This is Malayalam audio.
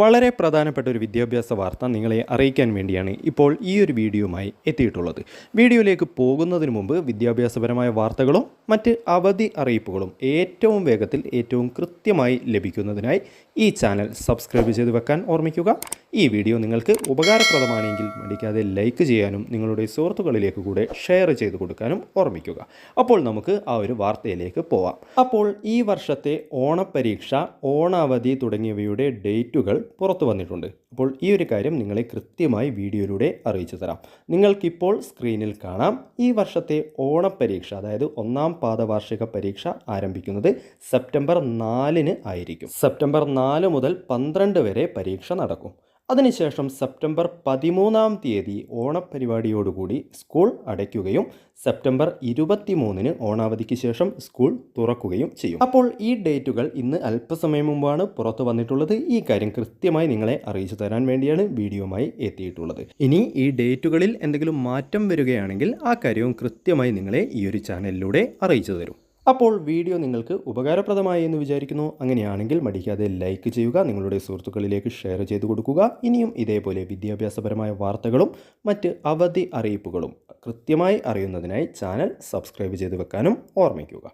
വളരെ പ്രധാനപ്പെട്ട ഒരു വിദ്യാഭ്യാസ വാർത്ത നിങ്ങളെ അറിയിക്കാൻ വേണ്ടിയാണ് ഇപ്പോൾ ഈ ഒരു വീഡിയോയുമായി എത്തിയിട്ടുള്ളത്. വീഡിയോയിലേക്ക് പോകുന്നതിന് മുമ്പ് വിദ്യാഭ്യാസപരമായ വാർത്തകളും മറ്റ് അവധി അറിയിപ്പുകളും ഏറ്റവും വേഗത്തിൽ ഏറ്റവും കൃത്യമായി ലഭിക്കുന്നതിനായി ഈ ചാനൽ സബ്സ്ക്രൈബ് ചെയ്ത് വെക്കാൻ ഓർമ്മിക്കുക. ഈ വീഡിയോ നിങ്ങൾക്ക് ഉപകാരപ്രദമാണെങ്കിൽ മടിക്കാതെ ലൈക്ക് ചെയ്യാനും നിങ്ങളുടെ സുഹൃത്തുക്കളിലേക്ക് കൂടെ ഷെയർ ചെയ്ത് കൊടുക്കാനും ഓർമ്മിക്കുക. അപ്പോൾ നമുക്ക് ആ ഒരു വാർത്തയിലേക്ക് പോവാം. അപ്പോൾ ഈ വർഷത്തെ ഓണപ്പരീക്ഷ ഓണാവധി തുടങ്ങിയവയുടെ ഡേറ്റുകൾ പുറത്തു വന്നിട്ടുണ്ട്. അപ്പോൾ ഈ ഒരു കാര്യം നിങ്ങളെ കൃത്യമായി വീഡിയോയിലൂടെ അറിയിച്ചു തരാം. നിങ്ങൾക്കിപ്പോൾ സ്ക്രീനിൽ കാണാം ഈ വർഷത്തെ ഓണപ്പരീക്ഷ അതായത് ഒന്നാം പാദവാർഷിക പരീക്ഷ ആരംഭിക്കുന്നത് സെപ്റ്റംബർ നാലിന് ആയിരിക്കും. സെപ്റ്റംബർ നാല് മുതൽ പന്ത്രണ്ട് വരെ പരീക്ഷ നടക്കും. അതിനുശേഷം സെപ്റ്റംബർ പതിമൂന്നാം തീയതി ഓണപ്പരിപാടിയോടുകൂടി സ്കൂൾ അടയ്ക്കുകയും സെപ്റ്റംബർ ഇരുപത്തിമൂന്നിന് ഓണാവധിക്ക് ശേഷം സ്കൂൾ തുറക്കുകയും ചെയ്യും. അപ്പോൾ ഈ ഡേറ്റുകൾ ഇന്ന് അല്പസമയം മുമ്പാണ് പുറത്തു വന്നിട്ടുള്ളത്. ഈ കാര്യം കൃത്യമായി നിങ്ങളെ അറിയിച്ചു തരാൻ വേണ്ടിയാണ് വീഡിയോമായി എത്തിയിട്ടുള്ളത്. ഇനി ഈ ഡേറ്റുകളിൽ എന്തെങ്കിലും മാറ്റം വരികയാണെങ്കിൽ ആ കാര്യവും കൃത്യമായി നിങ്ങളെ ഈ ഒരു ചാനലിലൂടെ അറിയിച്ചു തരും. അപ്പോൾ വീഡിയോ നിങ്ങൾക്ക് ഉപകാരപ്രദമായി എന്ന് വിചാരിക്കുന്നു. അങ്ങനെയാണെങ്കിൽ മടിക്കാതെ ലൈക്ക് ചെയ്യുക നിങ്ങളുടെ സുഹൃത്തുക്കളിലേക്ക് ഷെയർ ചെയ്തു കൊടുക്കുക. ഇനിയും ഇതേപോലെ വിദ്യാഭ്യാസപരമായ വാർത്തകളും മറ്റ് അവധി അറിയിപ്പുകളും കൃത്യമായി അറിയുന്നതിനായി ചാനൽ സബ്സ്ക്രൈബ് ചെയ്ത് വെക്കാനും ഓർമ്മിക്കുക.